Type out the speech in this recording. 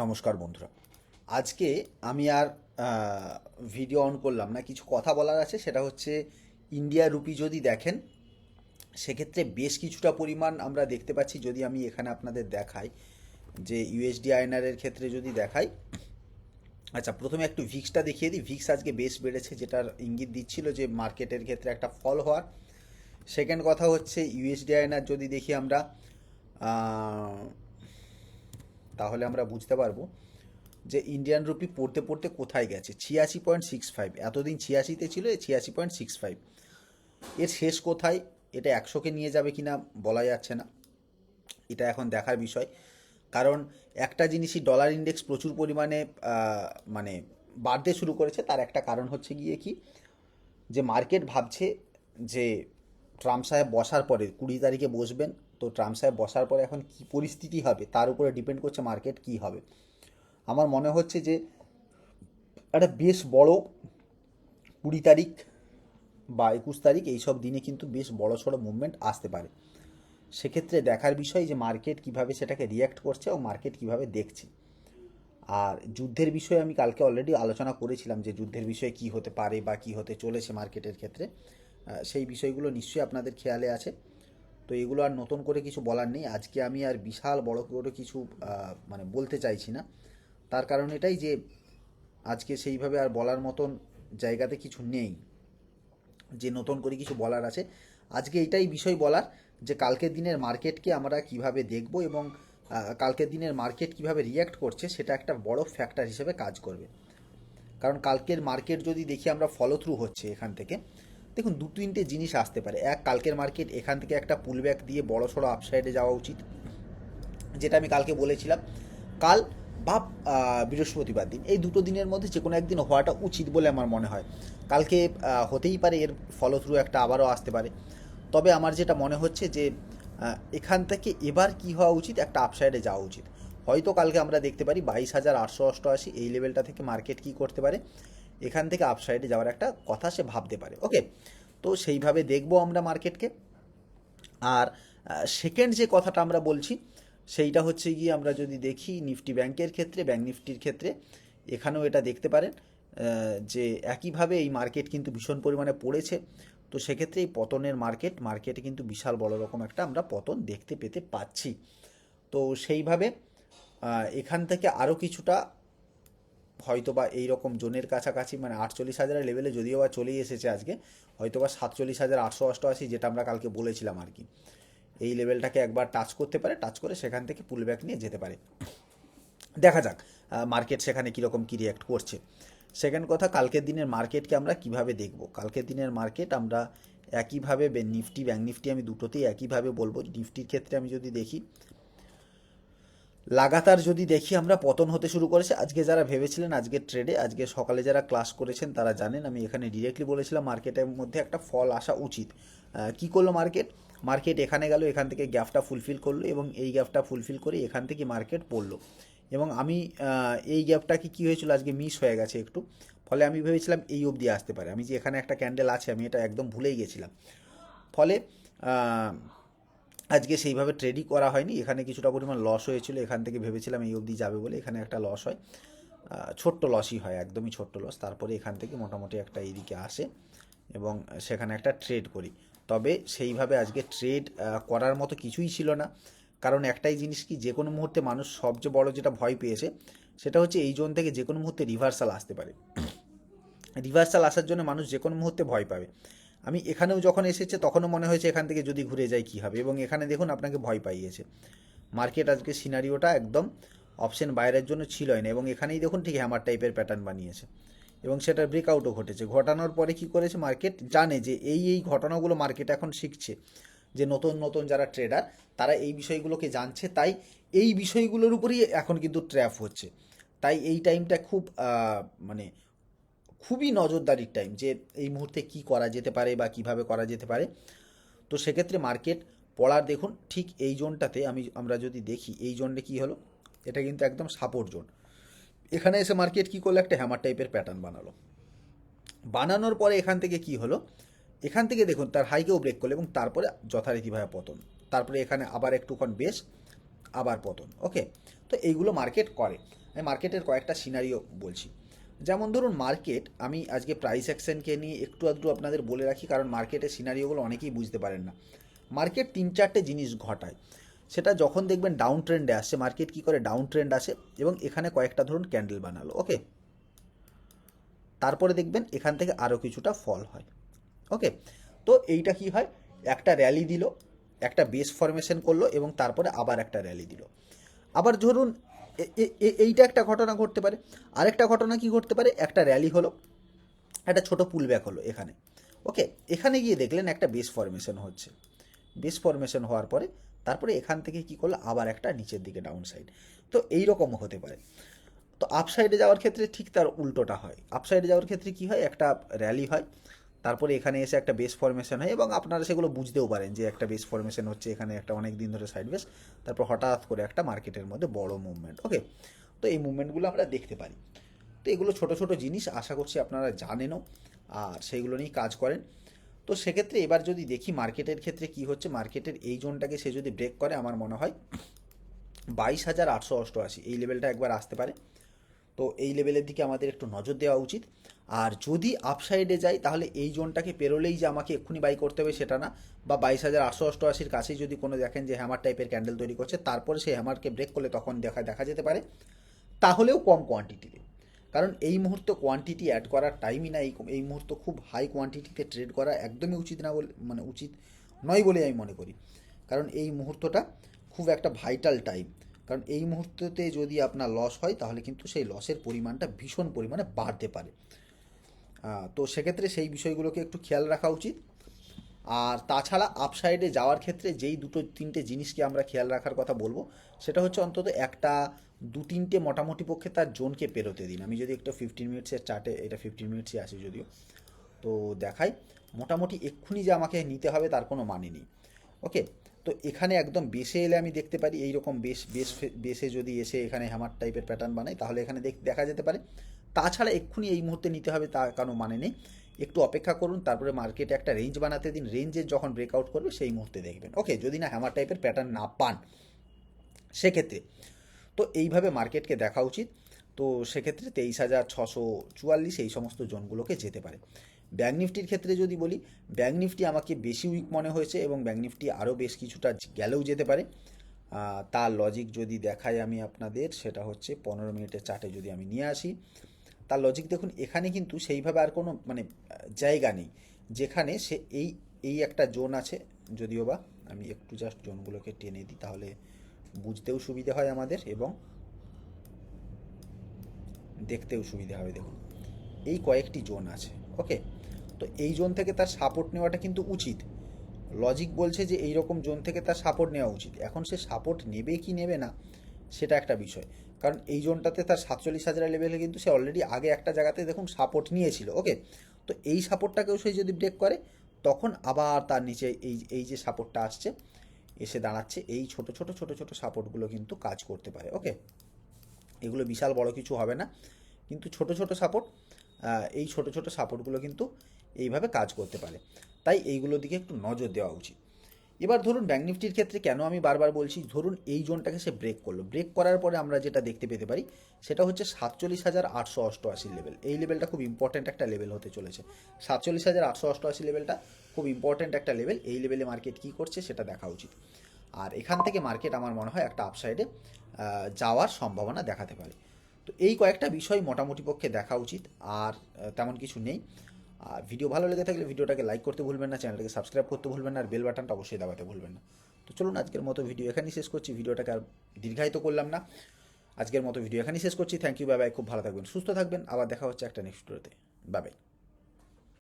নমস্কার বন্ধুরা। আজকে আমি আর ভিডিও অন করলাম না, কিছু কথা বলার আছে, সেটা হচ্ছে ইন্ডিয়া রুপি যদি দেখেন, সেক্ষেত্রে বেশ কিছুটা পরিমাণ আমরা দেখতে পাচ্ছি যদি আমি এখানে আপনাদের দেখাই, যে ইউএসডি আইনারের ক্ষেত্রে যদি দেখাই। আচ্ছা প্রথমে একটু ভিক্সটা দেখিয়ে দিই। ভিক্স আজকে বেশ বেড়েছে, যেটার ইঙ্গিত দিচ্ছিল যে মার্কেটের ক্ষেত্রে একটা ফল হওয়ার। সেকেন্ড কথা হচ্ছে ইউএসডি আইনার যদি দেখি আমরা তাহলে আমরা বুঝতে পারব যে ইন্ডিয়ান রুপি পড়তে পড়তে কোথায় গেছে। ছিয়াশি পয়েন্ট সিক্স ফাইভ এতদিন ছিয়াশিতে ছিল ছিয়াশি পয়েন্ট সিক্স ফাইভ এর শেষ কোথায়? এটা একশোকে নিয়ে যাবে কিনা বলা যাচ্ছে না। এটা এখন দেখার বিষয়। কারণ একটা জিনিসই ডলার ইন্ডেক্স প্রচুর পরিমাণে মানে বাড়তে শুরু করেছে, তার একটা কারণ হচ্ছে গিয়ে কি? যে মার্কেট ভাবছে যে ট্রাম্প সাহেব বসার পরে কুড়ি তারিখে বসবেন তো ট্রাম্প সাহেব বসার পরে এখন কি পরিস্থিতি হবে? তার উপরে ডিপেন্ড করছে মার্কেট কি হবে? আমার মনে হচ্ছে যে একটা বেশ বড় কুড়ি তারিখ বা একুশ তারিখ এইসব দিনে কিন্তু বেশ বড় সড়ো মুভমেন্ট আসতে পারে। সেক্ষেত্রে দেখার বিষয় যে মার্কেট কীভাবে সেটাকে রিয়্যাক্ট করছে ও মার্কেট কীভাবে দেখছে। আর যুদ্ধের বিষয়ে আমি কালকে অলরেডি আলোচনা করেছিলাম যে যুদ্ধের বিষয়ে কি হতে পারে বা কি হতে চলেছে মার্কেটের ক্ষেত্রে। সেই বিষয়গুলো নিশ্চয়ই আপনাদের খেয়ালে আছে। তো এগুলো আর নতুন করে কিছু বলার নেই। আজকে আমি আর বিশাল বড় করে কিছু মানে বলতে চাইছি না। তার কারণ এটাই যে, আজকে সেইভাবে আর বলার মতন জায়গাতে কিছু নেই। যে নতুন করে কিছু বলার আছে। আজকে এটাই বিষয় বলার যে, কালকের দিনের মার্কেটকে আমরা কীভাবে দেখব এবং কালকের দিনের মার্কেট কীভাবে রিয়্যাক্ট করছে, সেটা একটা বড় ফ্যাক্টর হিসেবে কাজ করবে। কারণ কালকের মার্কেট যদি দেখি আমরা ফলো থ্রু হচ্ছে এখান থেকে দেখুন, দু তিনটে জিনিস আসতে পারে। এক, কালকের মার্কেট, এখান থেকে একটা পুলব্যাক দিয়ে বড় সড়ো আপসাইডে যাওয়া উচিত, যেটা আমি কালকে বলেছিলাম। কাল বা বৃহস্পতিবার দিন, এই দুটো দিনের মধ্যে যে কোনো একদিন হওয়াটা উচিত বলে আমার মনে হয়। কালকে হতেই পারে, এর ফলো থ্রু একটা আবারও আসতে পারে। তবে আমার যেটা মনে হচ্ছে যে এখান থেকে এবার কি হওয়া উচিত, একটা আপসাইডে যাওয়া উচিত। হয়তো কালকে আমরা দেখতে পারি, বাইশ হাজার আটশো অষ্টআশি, এই লেভেলটা থেকে মার্কেট কি করতে পারে? এখান থেকে আপসাইডে যাওয়ার একটা কথা সে ভাবতে পারে। ওকে তো সেইভাবে দেখব আমরা মার্কেটকে আর সেকেন্ড যে কথাটা আমরা বলছি, সেইটা হচ্ছে গিয়ে আমরা যদি দেখি নিফটি ব্যাংকের ক্ষেত্রে ব্যাংক নিফটির ক্ষেত্রে, এখানেও এটা দেখতে পারেন যে একইভাবে এই মার্কেট কিন্তু ভীষণ পরিমাণে পড়েছে। তো সেক্ষেত্রে এই পতনের মার্কেট মার্কেটে কিন্তু বিশাল বড় রকম একটা আমরা পতন দেখতে পেতে পাচ্ছি। তো সেইভাবে এখান থেকে আরও কিছুটা হয়তো বা এইরকম জোনের কাছাকাছি মানে আটচল্লিশ হাজারের লেভেলে যদিও বা চলেই এসেছে আজকে হয়তো বা সাতচল্লিশ হাজার আটশো অষ্টআশি যেটা আমরা কালকে বলেছিলাম আর কি। এই লেভেলটাকে একবার টাচ করতে পারে টাচ করে সেখান থেকে পুল পুলব্যাক নিয়ে যেতে পারে। দেখা যাক মার্কেট সেখানে কীরকম কী রিয়াক্ট করছে। সেকেন্ড কথা, কালকের দিনের মার্কেটকে আমরা কীভাবে দেখব? কালকের দিনের মার্কেট আমরা একইভাবে নিফটি ব্যাঙ্ক নিফটি আমি দুটোতেই একইভাবে বলব। নিফটির ক্ষেত্রে আমি যদি দেখি লাগাতার যদি দেখি আমরা, পতন হতে শুরু করেছে। আজকে যারা ভেবেছিলেন আজকে ট্রেডে আজকে সকালে যারা ক্লাস করেছেন তারা জানেন, আমি এখানে ডিরেক্টলি বলেছিলাম মার্কেটের মধ্যে একটা ফল আসা উচিত। কি করল মার্কেট মার্কেট এখানে গেল, এখান থেকে গ্যাপটা ফুলফিল করল এবং এই গ্যাপটা ফুলফিল করে এখান থেকে মার্কেট পড়ল। এবং আমি এই গ্যাপটাকে কী হয়েছিল? আজকে মিস হয়ে গেছে একটু। ফলে আমি ভেবেছিলাম এই অবধি আসতে পারে। আমি যে এখানে একটা ক্যান্ডেল আছে, আমি এটা একদম ভুলেই গেছিলাম। ফলে আজকে সেইভাবে ট্রেডই করা হয়নি। এখানে কিছুটা পরিমাণ লস হয়েছিল। এখান থেকে ভেবেছিলাম এই অবধি যাবে বলে এখানে একটা লস হয়। ছোট্ট লসই হয়, একদমই ছোট্ট লস তারপরে এখান থেকে মোটামুটি একটা এইদিকে আসে এবং সেখানে একটা ট্রেড করি। তবে সেইভাবে আজকে ট্রেড করার মতো কিছুই ছিল না। কারণ একটাই জিনিস কি, যে কোনো মুহূর্তে মানুষ সবচেয়ে বড় যেটা ভয় পেয়েছে, সেটা হচ্ছে এই জোন থেকে যে কোনো মুহূর্তে রিভার্সাল আসতে পারে। রিভার্সাল আসার জন্য মানুষ যে কোনো মুহূর্তে ভয় পাবে। আমি এখানেও যখন এসেছে, তখনও মনে হয়েছে এখান থেকে যদি ঘুরে যাই কী হবে। এবং এখানে দেখুন আপনাকে ভয় পাইয়েছে। মার্কেট আজকে সিনারিওটা একদম অপশন বাইরের জন্য ছিলই না। এবং এখানেই দেখুন ঠিক হ্যামার টাইপের প্যাটার্ন বানিয়েছে। এবং সেটার ব্রেকআউটও ঘটেছে। ঘটানোর পরে কি করেছে মার্কেট জানে যে এই এই ঘটনাগুলো মার্কেট এখন শিখছে যে নতুন নতুন যারা ট্রেডার তারা এই বিষয়গুলোকে জানছে। তাই এই বিষয়গুলোর উপরেই এখন কিন্তু ট্র্যাপ হচ্ছে। তাই এই টাইমটা খুব মানে খুবই নজরদারির টাইম যে এই মুহূর্তে কি করা যেতে পারে বা কীভাবে করা যেতে পারে। তো সেক্ষেত্রে মার্কেট পড়ার দেখুন, ঠিক এই জোনটাতে আমি আমরা যদি দেখি, এই জোনটা কি হলো? এটা কিন্তু একদম সাপোর্ট জোন। এখানে এসে মার্কেট কি করল? একটা হ্যামার টাইপের প্যাটার্ন বানালো। বানানোর পরে এখান থেকে কি হলো? এখান থেকে দেখুন, তার হাইকেও ব্রেক করল এবং তারপরে যথারীতিভাবে পতন। তারপরে এখানে আবার একটুক্ষণ বেশ, আবার পতন ওকে তো এইগুলো মার্কেট করে। আমি মার্কেটের কয়েকটা সিনারিও বলছি। যেমন ধরুন মার্কেট আমি আজকে প্রাইস অ্যাকশনকে নিয়ে একটু আধটু আপনাদের বলে রাখি, কারণ মার্কেটের সিনারিওগুলো অনেকেই বুঝতে পারেন না। মার্কেট তিন চারটে জিনিস ঘটায়। সেটা যখন দেখবেন ডাউন ট্রেন্ডে আসছে মার্কেট কী করে ডাউন ট্রেন্ড আসে, এবং এখানে কয়েকটা ধরুন ক্যান্ডেল বানালো ওকে তারপরে দেখবেন এখান থেকে আরও কিছুটা ফল হয় ওকে তো এইটা কি হয়? একটা র্যালি দিল, একটা বেস ফরমেশন করল, এবং তারপরে আবার একটা র্যালি দিল। আবার ধরুন এইটা একটা ঘটনা ঘটতে পারে। আরেকটা ঘটনা কি ঘটতে পারে? একটা র্যালি হলো। একটা ছোট পুল ব্যাক হলো এখানে। ওকে এখানে গিয়ে দেখলেন একটা বেস ফরমেশন হচ্ছে। বেস ফরমেশন হওয়ার পরে তারপরে এখান থেকে কি করল? আবার একটা নিচের দিকে ডাউন সাইড তো এই রকমও হতে পারে। তো আপসাইডে যাওয়ার ক্ষেত্রে ঠিক তার উল্টোটা হয়। আপসাইডে যাওয়ার ক্ষেত্রে কি হয়? একটা র্যালি হয়। তারপরে এখানে এসে একটা বেস ফরমেশন হয় এবং আপনারা সেগুলো বুঝতেও পারেন যে একটা বেস ফরমেশন হচ্ছে এখানে একটা অনেক দিন ধরে সাইড বেস তারপর হঠাৎ করে একটা মার্কেটের মধ্যে বড় মুভমেন্ট ওকে তো এই মুভমেন্টগুলো আমরা দেখতে পারি। তো এগুলো ছোট ছোট জিনিস, আশা করছি আপনারা জানেনও, আর সেইগুলো নিয়েই কাজ করেন। তো সেক্ষেত্রে এবার যদি দেখি মার্কেটের ক্ষেত্রে কি হচ্ছে মার্কেটের এই জোনটাকে সে যদি ব্রেক করে, আমার মনে হয় বাইশ হাজার আটশো অষ্টআশি, এই লেভেলটা একবার আসতে পারে। তো এই লেভেলের দিকে আমাদের একটু নজর দেওয়া উচিত। আর যদি আপসাইডে যাই, তাহলে এই জোনটাকে পেরোলেই যে আমাকে এক্ষুনি বাই করতে হবে সেটা না। বা বাইশ হাজার আটশো অষ্টআশির কাছেই যদি কোনো দেখেন যে হ্যামার টাইপের ক্যান্ডেল তৈরি করছে, তারপরে সেই হ্যামারকে ব্রেক করলে তখন দেখা দেখা যেতে পারে। তাহলেও কম কোয়ান্টিটিতে কারণ এই মুহূর্তে কোয়ান্টিটি অ্যাড করার টাইমই না এই এই মুহূর্তে খুব হাই কোয়ান্টিটিতে ট্রেড করা একদমই উচিত না বলে মানে উচিত নয় বলে আমি মনে করি। কারণ এই মুহূর্তটা খুব একটা ভাইটাল টাইম কারণ এই মুহূর্ততে যদি আপনার লস হয়, তাহলে কিন্তু সেই লসের পরিমাণটা ভীষণ পরিমাণে বাড়তে পারে। তো সেক্ষেত্রে সেই বিষয়গুলোকে একটু খেয়াল রাখা উচিত। আর তাছাড়া আপসাইডে যাওয়ার ক্ষেত্রে যেই দুটো, তিনটে জিনিসকে আমরা খেয়াল রাখার কথা বলব, সেটা হচ্ছে অন্তত একটা দু তিনটে মোটামুটি পক্ষে তার জোনকে পেরোতে দিন। আমি যদি একটু ফিফটিন মিনিটসের চার্টে এটা ফিফটিন মিনিটসই আসি যদিও, তো দেখাই। মোটামুটি এক্ষুনি যে আমাকে নিতে হবে তার কোনো মানে নেই। ওকে তো এখানে একদম বেসে এলে আমি দেখতে পারি এই রকম বেশ বেশ বেসে যদি এসে এখানে হ্যামার টাইপের প্যাটার্ন বানাই, তাহলে এখানে দেখ- দেখা যেতে পারে তাছাড়া এক্ষুনি এই মুহূর্তে নিতে হবে, তার কোনো মানে নেই। একটু অপেক্ষা করুন, তারপরে মার্কেটে একটা রেঞ্জ বানাতে দিন। রেঞ্জের যখন ব্রেকআউট করবে, সেই মুহূর্তে দেখবেন। ওকে যদি না হ্যামার টাইপের প্যাটার্ন না পান, সেক্ষেত্রে। তো এইভাবে মার্কেটকে দেখা উচিত। তো সেক্ষেত্রে তেইশ হাজার ছশো চুয়াল্লিশ এই সমস্ত জোনগুলোকে যেতে পারে। ব্যাঙ্ক নিফটির ক্ষেত্রে যদি বলি, ব্যাঙ্ক নিফটি আমাকে বেশি উইক মনে হয়েছে এবং ব্যাঙ্ক নিফটি আরও বেশ কিছুটা গেলেও যেতে পারে। তার লজিক যদি দেখাই আমি আপনাদের, সেটা হচ্ছে পনেরো মিনিটের চার্টে যদি আমি নিয়ে আসি। তার লজিক দেখুন, এখানে কিন্তু সেইভাবে আর কোনো মানে জায়গা নেই। যেখানে সে এই এই একটা জোন আছে, যদিও বা আমি একটু জাস্ট জোনগুলোকে টেনে দিই, তাহলে বুঝতেও সুবিধে হয় আমাদের এবং দেখতেও সুবিধা হবে, দেখুন। এই কয়েকটি জোন আছে ওকে তো এই জোন থেকে তার সাপোর্ট নেওয়াটা কিন্তু উচিত। লজিক বলছে যে এই রকম জোন থেকে তার সাপোর্ট নেওয়া উচিত। এখন সে সাপোর্ট নেবে কি নেবে না, সেটা একটা বিষয়। কারণ এই জোনটাতে তার সাতচল্লিশ হাজার লেভেলে কিন্তু সে অলরেডি আগে একটা জায়গাতে দেখুন সাপোর্ট নিয়েছিল ওকে তো এই সাপোর্টটাকেও সে যদি ব্রেক করে, তখন আবার তার নিচে এই এই যে সাপোর্টটা আসছে, এসে দাঁড়াচ্ছে, এই ছোট ছোট ছোট ছোট সাপোর্টগুলো কিন্তু কাজ করতে পারে ওকে এগুলো বিশাল বড় কিছু হবে না, কিন্তু ছোট ছোট সাপোর্ট এই ছোট ছোট সাপোর্টগুলো কিন্তু এইভাবে কাজ করতে পারে। তাই এইগুলোর দিকে একটু নজর দেওয়া উচিত। এবার ধরুন ব্যাঙ্ক নিফটির ক্ষেত্রে কেন আমি বারবার বলছি, ধরুন এই জোনটাকে সে ব্রেক করল। ব্রেক করার পরে আমরা যেটা দেখতে পেতে পারি, সেটা হচ্ছে সাতচল্লিশ হাজার আটশো অষ্টআশি লেভেল এই লেভেলটা খুব ইম্পর্ট্যান্ট একটা লেভেল হতে চলেছে। সাতচল্লিশ হাজার আটশো অষ্টআশি লেভেলটা খুব ইম্পর্ট্যান্ট একটা লেভেল এই লেভেলে মার্কেট কী করছে সেটা দেখা উচিত। আর এখান থেকে মার্কেট আমার মনে হয় একটা আপসাইডে যাওয়ার সম্ভাবনা দেখাতে পারে। তো এই কয়েকটা বিষয় মোটামুটি পক্ষে দেখা উচিত, আর তেমন কিছু নেই। আর ভিডিও ভালো লেগে থাকলে ভিডিওটাকে লাইক করতে ভুলবেন না চ্যানেলটাকে সাবস্ক্রাইব করতে ভুলবেন না, আর বেল বাটনটা অবশ্যই দাবাতে ভুলবেন না। তো চলুন আজকের মতো ভিডিও এখানেই শেষ করছি, ভিডিওটাকে আর দীর্ঘায়িত করলাম না। আজকের মতো ভিডিও এখানেই শেষ করছি থ্যাংক ইউ বাই বাই খুব ভালো থাকবেন, সুস্থ থাকবেন, আবার দেখা হচ্ছে একটা নেক্সট ভিডিওতে বাই বাই